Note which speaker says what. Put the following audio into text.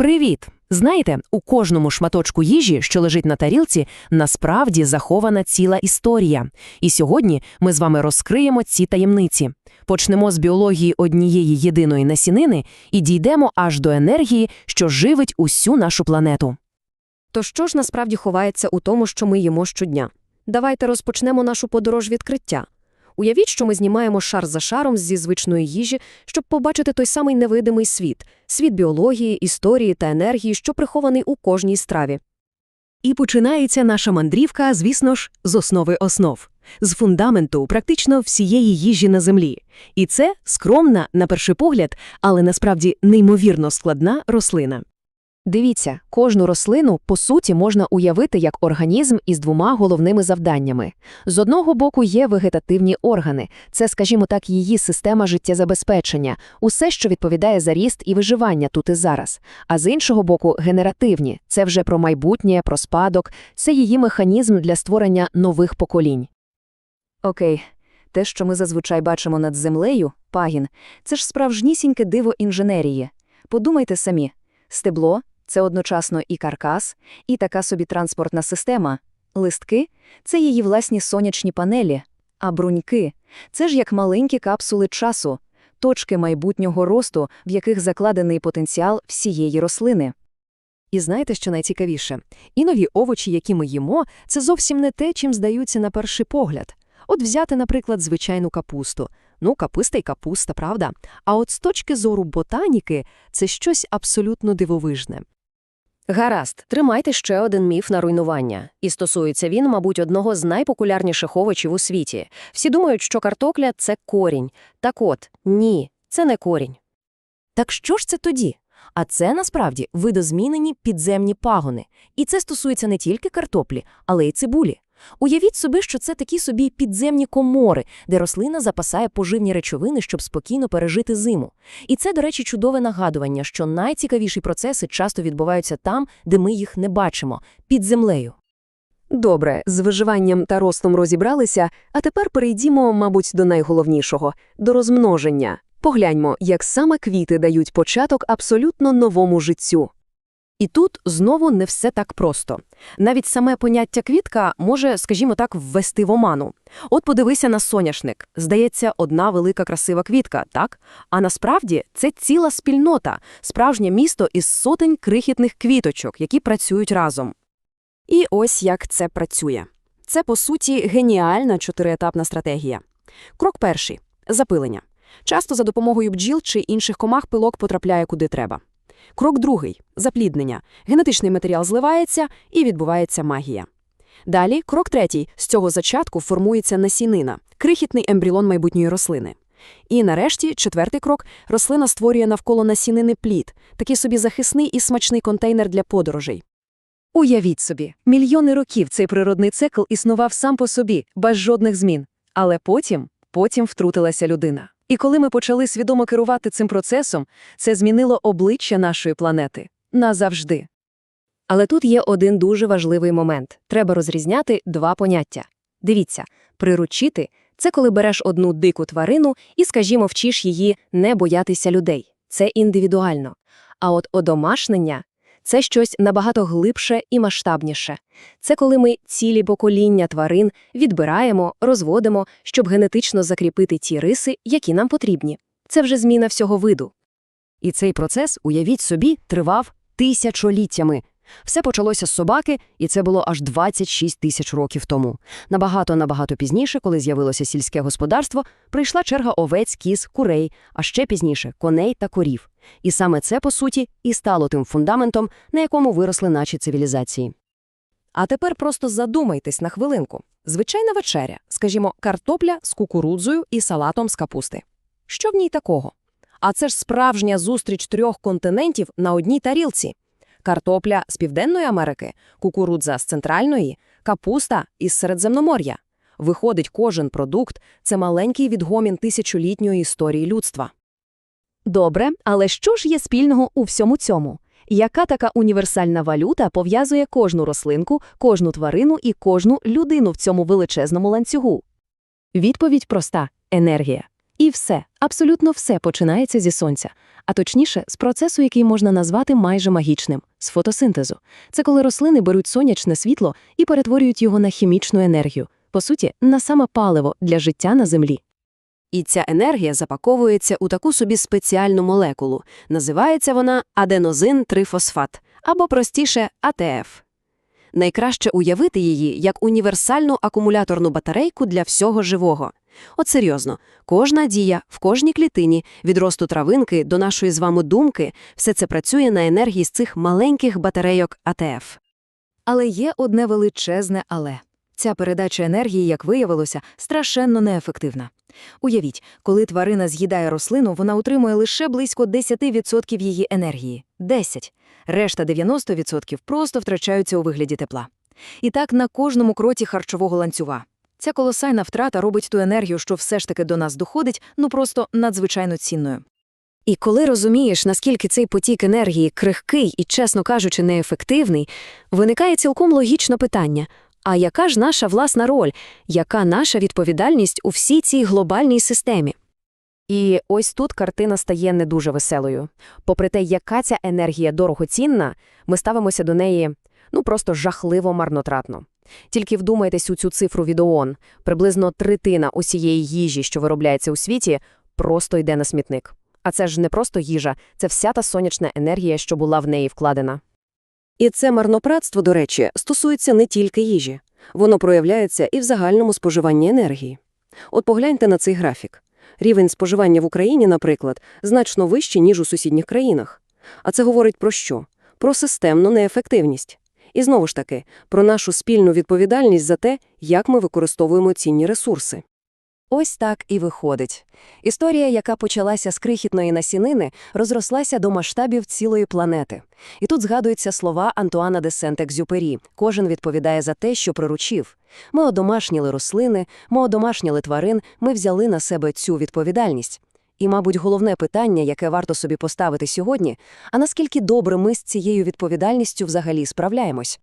Speaker 1: Привіт! Знаєте, у кожному шматочку їжі, що лежить на тарілці, насправді захована ціла історія. І сьогодні ми з вами розкриємо ці таємниці. Почнемо з біології однієї єдиної насінини і дійдемо аж до енергії, що живить усю нашу планету.
Speaker 2: То що ж насправді ховається у тому, що ми їмо щодня? Давайте розпочнемо нашу подорож відкриття. Уявіть, що ми знімаємо шар за шаром зі звичної їжі, щоб побачити той самий невидимий світ – світ біології, історії та енергії, що прихований у кожній страві.
Speaker 3: І починається наша мандрівка, звісно ж, з основи основ, з фундаменту практично всієї їжі на землі. І це скромна, на перший погляд, але насправді неймовірно складна рослина.
Speaker 2: Дивіться, кожну рослину, по суті, можна уявити як організм із двома головними завданнями. З одного боку є вегетативні органи, це, скажімо так, її система життєзабезпечення, усе, що відповідає за ріст і виживання тут і зараз. А з іншого боку, генеративні це вже про майбутнє, про спадок, це її механізм для створення нових поколінь. Окей, те, що ми зазвичай бачимо над землею, пагін, це ж справжнісіньке диво інженерії. Подумайте самі, стебло це одночасно і каркас, і така собі транспортна система. Листки це її власні сонячні панелі, а бруньки це ж як маленькі капсули часу, точки майбутнього росту, в яких закладений потенціал всієї рослини. І знаєте, що найцікавіше? Інові овочі, які ми їмо, це зовсім не те, чим здаються на перший погляд. От взяти, наприклад, звичайну капусту. Ну, капуста й капуста, правда? А от з точки зору ботаніки це щось абсолютно дивовижне. Гаразд, тримайте ще один міф на руйнування. І стосується він, мабуть, одного з найпопулярніших овочів у світі. Всі думають, що картопля – це корінь. Так от, ні, це не корінь. Так що ж це тоді? А це, насправді, видозмінені підземні пагони. І це стосується не тільки картоплі, але й цибулі. Уявіть собі, що це такі собі підземні комори, де рослина запасає поживні речовини, щоб спокійно пережити зиму. І це, до речі, чудове нагадування, що найцікавіші процеси часто відбуваються там, де ми їх не бачимо – під землею. Добре, з виживанням та ростом розібралися, а тепер перейдімо, мабуть, до найголовнішого – до розмноження. Погляньмо, як саме квіти дають початок абсолютно новому життю. І тут знову не все так просто. Навіть саме поняття квітка може, скажімо так, ввести в оману. От подивися на соняшник. Здається, одна велика красива квітка, так? А насправді це ціла спільнота, справжнє місто із сотень крихітних квіточок, які працюють разом. І ось як це працює. Це, по суті, геніальна чотириетапна стратегія. Крок перший – запилення. Часто за допомогою бджіл чи інших комах пилок потрапляє куди треба. Крок другий запліднення. Генетичний матеріал зливається і відбувається магія. Далі, крок третій з цього зачатку формується насінина, крихітний ембріон майбутньої рослини. І нарешті, четвертий крок рослина створює навколо насінини плід, такий собі захисний і смачний контейнер для подорожей. Уявіть собі, мільйони років цей природний цикл існував сам по собі, без жодних змін. Але потім, потім втрутилася людина. І коли ми почали свідомо керувати цим процесом, це змінило обличчя нашої планети назавжди. Але тут є один дуже важливий момент треба розрізняти два поняття. Дивіться, приручити це коли береш одну дику тварину і, скажімо, вчиш її не боятися людей. Це індивідуально. А от одомашнення це щось набагато глибше і масштабніше. Це коли ми цілі покоління тварин відбираємо, розводимо, щоб генетично закріпити ті риси, які нам потрібні. Це вже зміна всього виду. І цей процес, уявіть собі, тривав тисячоліттями. Все почалося з собаки, і це було аж 26 тисяч років тому. Набагато-набагато пізніше, коли з'явилося сільське господарство, прийшла черга овець, кіз, курей, а ще пізніше коней та корів. І саме це, по суті, і стало тим фундаментом, на якому виросли наші цивілізації. А тепер просто задумайтесь на хвилинку. Звичайна вечеря, скажімо, картопля з кукурудзою і салатом з капусти. Що в ній такого? А це ж справжня зустріч трьох континентів на одній тарілці. Картопля з Південної Америки, кукурудза з центральної, капуста із Середземномор'я. Виходить, кожен продукт це маленький відгомін тисячолітньої історії людства. Добре, але що ж є спільного у всьому цьому? Яка така універсальна валюта пов'язує кожну рослинку, кожну тварину і кожну людину в цьому величезному ланцюгу? Відповідь проста енергія.
Speaker 3: І все, абсолютно все починається зі сонця, а точніше, з процесу, який можна назвати майже магічним з фотосинтезу. Це коли рослини беруть сонячне світло і перетворюють його на хімічну енергію, по суті, на саме паливо для життя на землі.
Speaker 4: І ця енергія запаковується у таку собі спеціальну молекулу. Називається вона аденозин-трифосфат, або простіше АТФ. Найкраще уявити її як універсальну акумуляторну батарейку для всього живого. От серйозно, кожна дія в кожній клітині, від росту травинки до нашої з вами думки, все це працює на енергії з цих маленьких батарейок АТФ.
Speaker 2: Але є одне величезне але. Ця передача енергії, як виявилося, страшенно неефективна. Уявіть, коли тварина з'їдає рослину, вона утримує лише близько 10% її енергії. 10. Решта 90% просто втрачаються у вигляді тепла. І так на кожному кроці харчового ланцюга. Ця колосальна втрата робить ту енергію, що все ж таки до нас доходить, ну просто надзвичайно цінною.
Speaker 4: І коли розумієш, наскільки цей потік енергії крихкий і, чесно кажучи, неефективний, виникає цілком логічне питання – а яка ж наша власна роль, яка наша відповідальність у всій цій глобальній системі?
Speaker 1: І ось тут картина стає не дуже веселою. Попри те, яка ця енергія дорогоцінна, ми ставимося до неї ну просто жахливо марнотратно. Тільки вдумайтесь у цю цифру від ООН. Приблизно третина усієї їжі, що виробляється у світі, просто йде на смітник. А це ж не просто їжа, це вся та сонячна енергія, що була в неї вкладена.
Speaker 4: І це марнотратство, до речі, стосується не тільки їжі. Воно проявляється і в загальному споживанні енергії. От погляньте на цей графік. Рівень споживання в Україні, наприклад, значно вищий, ніж у сусідніх країнах. А це говорить про що? Про системну неефективність. І знову ж таки, про нашу спільну відповідальність за те, як ми використовуємо цінні ресурси.
Speaker 1: Ось так і виходить. Історія, яка почалася з крихітної насінини, розрослася до масштабів цілої планети. І тут згадуються слова Антуана де Сент-Екзюпері. Кожен відповідає за те, що приручив. Ми одомашніли рослини, ми одомашніли тварин, ми взяли на себе цю відповідальність. І, мабуть, головне питання, яке варто собі поставити сьогодні, а наскільки добре ми з цією відповідальністю взагалі справляємось?